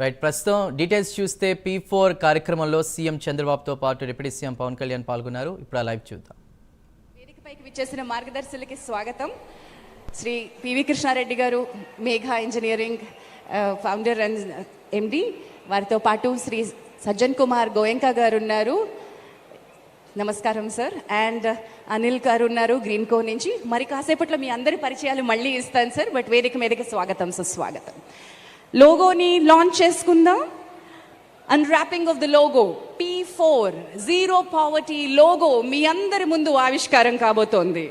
Right ప్రస్తుతం details చూస్తే P four కార్యక్రమంలో సీఎం చంద్రబాబుతో పాటు డిప్యూటీ సీఎం పవన్ కళ్యాణ్ పాల్గొన్నారు. ఇప్పుడు ఆ లైవ్ చూద్దాం. వేదికపైకి విచ్చేసిన మార్గదర్శులకి స్వాగతం. శ్రీ పివి కృష్ణారెడ్డి గారు Megha engineering founder and MD వారితో పాటు శ్రీ సజ్జన్ కుమార్ గోయంకా గారు ఉన్నారు. నమస్కారం సార్. అండ్ అనిల్ గారు ఉన్నారు గ్రీన్ కో నుంచి. మరి కాసేపట్లో మీ అందరి పరిచయాలు మళ్ళీ ఇస్తాను సార్. బట్ వేదిక మీదకి స్వాగతం సుస్వాగతం. లోగోని లాంచ్ చేసుకుందాం. Unwrapping of the logo P four zero poverty logo మీ అందరి ముందు ఆవిష్కారం కాబోతోంది.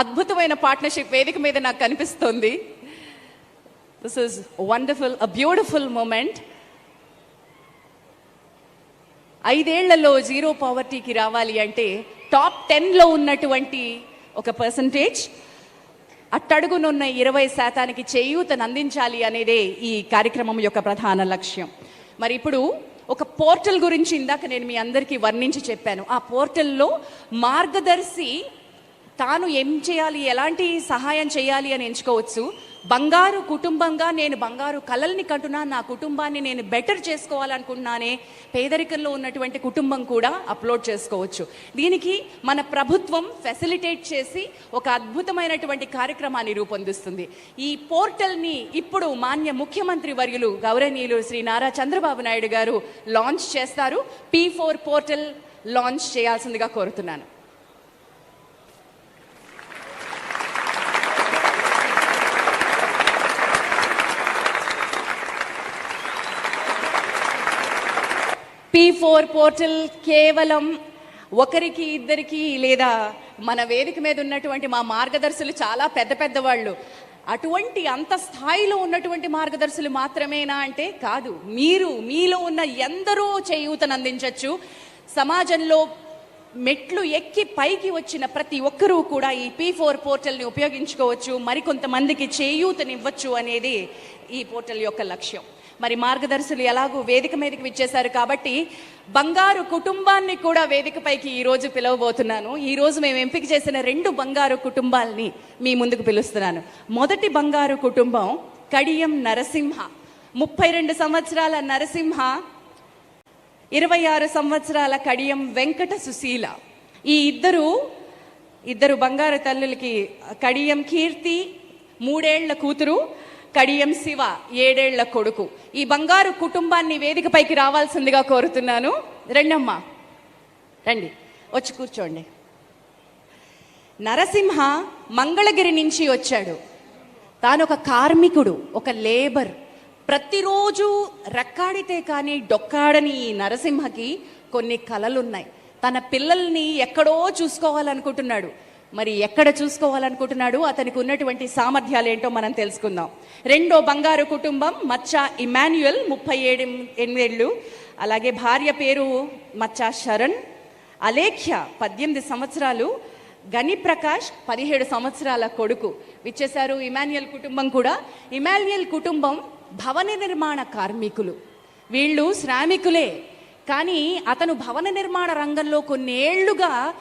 అద్భుతమైన పార్ట్నర్షిప్ వేదిక మీద నాకు కనిపిస్తుంది. This is wonderful a beautiful moment ఐదేళ్ళలో zero పావర్టీకి రావాలి అంటే టాప్ టెన్లో ఉన్నటువంటి ఒక పర్సంటేజ్ అట్టడుగునున్న ఇరవై శాతానికి చేయూతను అందించాలి అనేదే ఈ కార్యక్రమం యొక్క ప్రధాన లక్ష్యం. మరి ఇప్పుడు ఒక పోర్టల్ గురించి ఇందాక నేను మీ అందరికీ వర్ణించి చెప్పాను. ఆ పోర్టల్లో మార్గదర్శి తాను ఏం చేయాలి ఎలాంటి సహాయం చేయాలి అని ఎంచుకోవచ్చు. బంగారు కుటుంబంగా నేను బంగారు కలల్ని కంటున్నా నా కుటుంబాన్ని నేను బెటర్ చేసుకోవాలనుకున్నానే పేదరికంలో ఉన్నటువంటి కుటుంబం కూడా అప్లోడ్ చేసుకోవచ్చు. దీనికి మన ప్రభుత్వం ఫెసిలిటేట్ చేసి ఒక అద్భుతమైనటువంటి కార్యక్రమాన్ని రూపొందిస్తుంది. ఈ పోర్టల్ని ఇప్పుడు మాన్య ముఖ్యమంత్రి వర్యులు గౌరవనీయులు శ్రీ నారా చంద్రబాబు నాయుడు గారు లాంచ్ చేస్తారు. పీ ఫోర్ పోర్టల్ లాంచ్ చేయాల్సిందిగా కోరుతున్నాను. పీ ఫోర్ పోర్టల్ కేవలం ఒకరికి ఇద్దరికి లేదా మన వేదిక మీద ఉన్నటువంటి మా మార్గదర్శులు చాలా పెద్ద పెద్ద వాళ్ళు. అటువంటి అంత స్థాయిలో ఉన్నటువంటి మార్గదర్శులు మాత్రమేనా అంటే కాదు. మీరు మీలో ఉన్న ఎందరో చేయూతను అందించవచ్చు సమాజంలో మెట్లు ఎక్కి పైకి వచ్చిన ప్రతి ఒక్కరూ కూడా ఈ పీ ఫోర్ పోర్టల్ని ఉపయోగించుకోవచ్చు. మరికొంతమందికి చేయూతనివ్వచ్చు అనేది ఈ పోర్టల్ యొక్క లక్ష్యం. మరి మార్గదర్శులు ఎలాగూ వేదిక మీదకి విచ్చేశారు కాబట్టి బంగారు కుటుంబాన్ని కూడా వేదికపైకి ఈ రోజు పిలవబోతున్నాను. ఈ రోజు మేము ఎంపిక చేసిన రెండు బంగారు కుటుంబాల్ని మీ ముందుకు పిలుస్తున్నాను. మొదటి బంగారు కుటుంబం కడియం నరసింహ. ముప్పై రెండు సంవత్సరాల నరసింహ ఇరవై ఆరు సంవత్సరాల కడియం వెంకట సుశీల. ఈ ఇద్దరు ఇద్దరు బంగారు తల్లులకి కడియం కీర్తి మూడేళ్ళ కూతురు కడియం శివ ఏడేళ్ళ కొడుకు. ఈ బంగారు కుటుంబాన్ని వేదికపైకి రావాల్సిందిగా కోరుతున్నాను. రండమ్మా. రండి. వచ్చి కూర్చోండి. నరసింహ మంగళగిరి నుంచి వచ్చాడు. తాను ఒక కార్మికుడు ఒక లేబర్. ప్రతిరోజు రెక్కాడితే కానీ డొక్కాడని ఈ నరసింహకి కొన్ని కలలున్నాయి. తన పిల్లల్ని ఎక్కడో చూసుకోవాలనుకుంటున్నాడు. మరి ఎక్కడ చూసుకోవాలనుకుంటున్నాడు అతనికి ఉన్నటువంటి సామర్థ్యాలు ఏంటో మనం తెలుసుకుందాం. రెండో బంగారు కుటుంబం మచ్చా ఇమాన్యుయల్ ముప్పై ఏడు ఎనిమిదేళ్ళు. అలాగే భార్య పేరు మచ్చా శరణ్. అలేఖ్య పద్దెనిమిది సంవత్సరాలు. గని ప్రకాష్ పదిహేడు సంవత్సరాల కొడుకు. విచ్చేశారు ఇమాన్యుయల్ కుటుంబం కూడా. ఇమాన్యుయల్ కుటుంబం భవన నిర్మాణ కార్మికులు. వీళ్ళు శ్రామికులే. కానీ అతను భవన నిర్మాణ రంగంలో కొన్నేళ్ళుగా